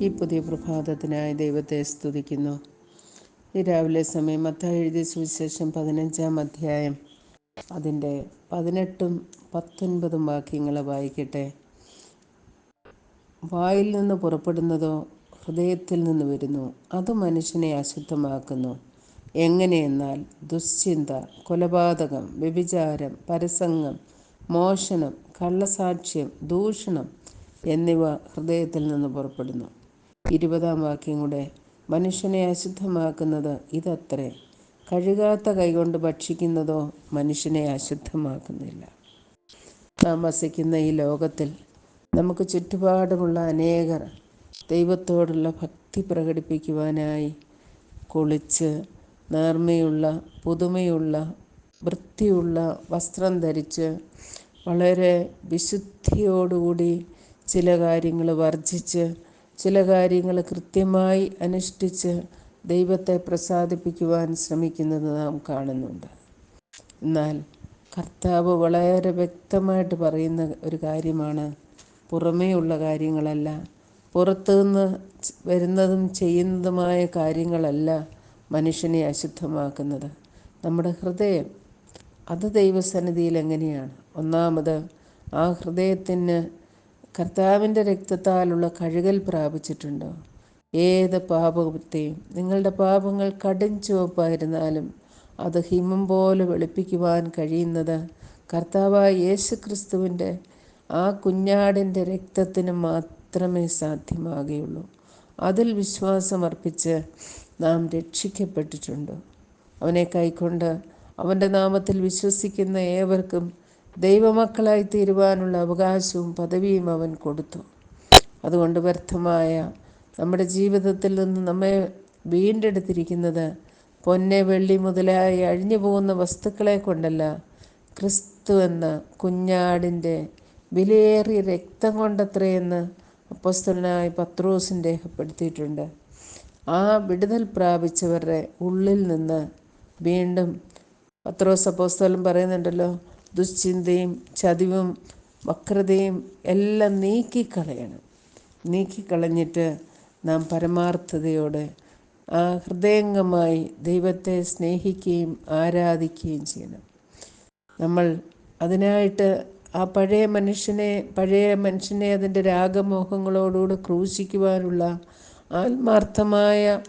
ഈ പുതിയ പ്രഭാതത്തിനായി ദൈവത്തെ സ്തുതിക്കുന്നു. ഈ രാവിലെ സമയം മത്തായി എഴുതിയ സുവിശേഷം പതിനഞ്ചാം അധ്യായം. അതിന്റെ പതിനെട്ടും പത്തൊൻപതും വാക്യങ്ങൾ വായിക്കട്ടെ. വായിൽ നിന്ന് പുറപ്പെടുന്നതോ ഹൃദയത്തിൽ നിന്ന് വരുന്നു. അത് മനുഷ്യനെ അശുദ്ധമാക്കുന്നു. എങ്ങനെയെന്നാൽ ദുശ്ചിന്ത കൊലപാതകം വ്യഭിചാരം പരസംഗം മോഷണം കള്ളസാക്ഷ്യം ദൂഷണം എന്നിവ ഹൃദയത്തിൽ നിന്ന് പുറപ്പെടുന്നു. ഇരുപതാം വാക്യം കൂടെ മനുഷ്യനെ അശുദ്ധമാക്കുന്നത് ഇതത്രേ. കഴുകാത്ത കൈകൊണ്ട് ഭക്ഷിക്കുന്നതോ മനുഷ്യനെ അശുദ്ധമാക്കുന്നില്ല. താമസിക്കുന്ന ഈ ലോകത്തിൽ നമുക്ക് ചുറ്റുപാടുമുള്ള അനേകർ ദൈവത്തോടുള്ള ഭക്തി പ്രകടിപ്പിക്കുവാനായി കുളിച്ച് നേർമ്മയുള്ള പുതുമയുള്ള വൃത്തിയുള്ള വസ്ത്രം ധരിച്ച് വളരെ വിശുദ്ധിയോടുകൂടി ചില കാര്യങ്ങൾ വർജിച്ച് ചില കാര്യങ്ങൾ കൃത്യമായി അനുഷ്ഠിച്ച് ദൈവത്തെ പ്രസാദിപ്പിക്കുവാൻ ശ്രമിക്കുന്നത് നാം കാണുന്നുണ്ട്. എന്നാൽ കർത്താവ് വളരെ വ്യക്തമായിട്ട് പറയുന്ന ഒരു കാര്യമാണ്. പുറമേയുള്ള കാര്യങ്ങളല്ല പുറത്തുനിന്ന് വരുന്നതും ചെയ്യുന്നതുമായ കാര്യങ്ങളല്ല മനുഷ്യനെ അശുദ്ധമാക്കുന്നത്. നമ്മുടെ ഹൃദയം അത് ദൈവസന്നിധിയിൽ എങ്ങനെയാണ്? ഒന്നാമത് ആ ഹൃദയത്തിന് കർത്താവിന്റെ രക്തത്താലുള്ള കഴുകൽ പ്രാപിച്ചിട്ടുണ്ടോ? ഏത് പാപത്തെയും നിങ്ങളുടെ പാപങ്ങൾ കടും ചുവപ്പായിരുന്നാലും അത് ഹിമം പോലെ വെളുപ്പിക്കുവാൻ കഴിയുന്നത് കർത്താവായ യേശു ക്രിസ്തുവിന്റെ ആ കുഞ്ഞാടിന്റെ രക്തത്തിന് മാത്രമേ സാധ്യമാകുകയുള്ളൂ. അതിൽ വിശ്വാസമർപ്പിച്ച് നാം രക്ഷിക്കപ്പെട്ടിട്ടുണ്ട്? അവനെ കൈക്കൊണ്ട് അവന്റെ നാമത്തിൽ വിശ്വസിക്കുന്ന ഏവർക്കും ദൈവമക്കളായി തീരുവാനുള്ള അവകാശവും പദവിയും അവൻ കൊടുത്തു. അതുകൊണ്ട് വ്യർത്ഥമായ നമ്മുടെ ജീവിതത്തിൽ നിന്ന് നമ്മെ വീണ്ടെടുത്തിരിക്കുന്നത് പൊന്നെ വെള്ളി മുതലായി അഴിഞ്ഞു പോകുന്ന വസ്തുക്കളെ കൊണ്ടല്ല ക്രിസ്തു എന്ന കുഞ്ഞാടിന്റെ വിലയേറിയ രക്തം കൊണ്ടത്രയെന്ന് അപ്പസ്തനായി പത്രോസിൻ രേഖപ്പെടുത്തിയിട്ടുണ്ട്. ആ വിടുതൽ പ്രാപിച്ചവരുടെ ഉള്ളിൽ നിന്ന് വീണ്ടും പത്രോസ് അപ്പോസ്തലം പറയുന്നുണ്ടല്ലോ ദുശ്ചിന്തയും ചതിവും വക്രതയും എല്ലാം നീക്കിക്കളയണം. നീക്കിക്കളഞ്ഞിട്ട് നാം പരമാർത്ഥതയോടെ ആ ഹൃദയംഗമായി ദൈവത്തെ സ്നേഹിക്കുകയും ആരാധിക്കുകയും ചെയ്യണം. നമ്മൾ അതിനായിട്ട് ആ പഴയ മനുഷ്യനെ പഴയ മനുഷ്യനെ അതിന്റെ രാഗമോഹങ്ങളോടുകൂടെ ക്രൂശിക്കുവാനുള്ള ആത്മാർത്ഥമായ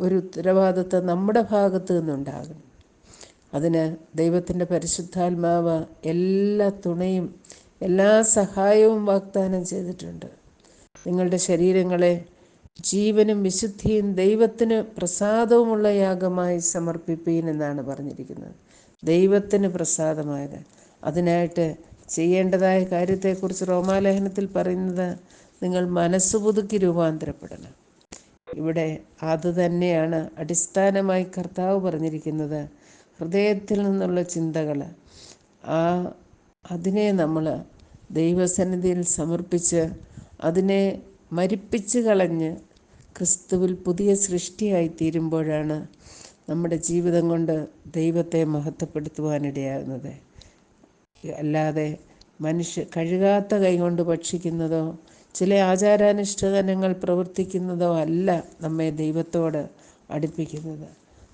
ഒരു ഉത്തരവാദിത്വം നമ്മുടെ ഭാഗത്ത് നിന്നുണ്ടാകണം. അതിന് ദൈവത്തിന്റെ പരിശുദ്ധാത്മാവ് എല്ലാ തുണയും എല്ലാ സഹായവും വാഗ്ദാനം ചെയ്തിട്ടുണ്ട്. നിങ്ങളുടെ ശരീരങ്ങളെ ജീവനും വിശുദ്ധിയും ദൈവത്തിന് പ്രസാദവുമുള്ള യാഗമായി സമർപ്പിപ്പീൻ എന്നാണ് പറഞ്ഞിരിക്കുന്നത്. ദൈവത്തിന് പ്രസാദമായത്. അതിനായിട്ട് ചെയ്യേണ്ടതായ കാര്യത്തെക്കുറിച്ച് റോമാലേഖനത്തിൽ പറയുന്നത് നിങ്ങൾ മനസ്സ് പുതുക്കി രൂപാന്തരപ്പെടണം. ഇവിടെ അത് തന്നെയാണ് അടിസ്ഥാനമായി കർത്താവ് പറഞ്ഞിരിക്കുന്നത്. ഹൃദയത്തിൽ നിന്നുള്ള ചിന്തകൾ ആ അതിനെ നമ്മൾ ദൈവസന്നിധിയിൽ സമർപ്പിച്ച് അതിനെ മരിപ്പിച്ച് കളഞ്ഞ് ക്രിസ്തുവിൽ പുതിയ സൃഷ്ടിയായി തീരുമ്പോഴാണ് നമ്മുടെ ജീവിതം കൊണ്ട് ദൈവത്തെ മഹത്വപ്പെടുത്തുവാനിടയാകുന്നത്. അല്ലാതെ മനുഷ്യ കഴുകാത്ത കൈകൊണ്ട് ഭക്ഷിക്കുന്നതോ ചില ആചാരാനുഷ്ഠാനങ്ങൾ പ്രവർത്തിക്കുന്നതോ അല്ല നമ്മെ ദൈവത്തോട് അടുപ്പിക്കുന്നത്.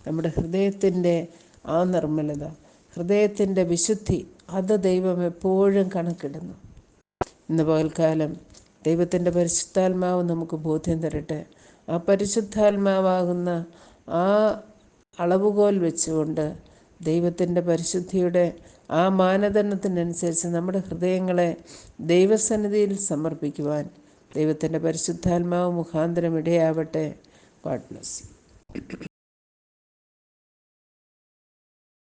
നമ്മുടെ ഹൃദയത്തിന്റെ ആ നിർമ്മലത ഹൃദയത്തിന്റെ വിശുദ്ധി അത് ദൈവം എപ്പോഴും കണക്കിടുന്നു. ഇന്ന് പകൽക്കാലം ദൈവത്തിന്റെ പരിശുദ്ധാത്മാവ് നമുക്ക് ബോധ്യം തരട്ടെ. ആ പരിശുദ്ധാത്മാവാകുന്ന ആ അളവുകോൽ വെച്ചുകൊണ്ട് ദൈവത്തിന്റെ പരിശുദ്ധിയുടെ ആ മാനദണ്ഡത്തിനനുസരിച്ച് നമ്മുടെ ഹൃദയങ്ങളെ ദൈവസന്നിധിയിൽ സമർപ്പിക്കുവാൻ ദൈവത്തിന്റെ പരിശുദ്ധാത്മാവ് മുഖാന്തരം ഇടയാവട്ടെ. God bless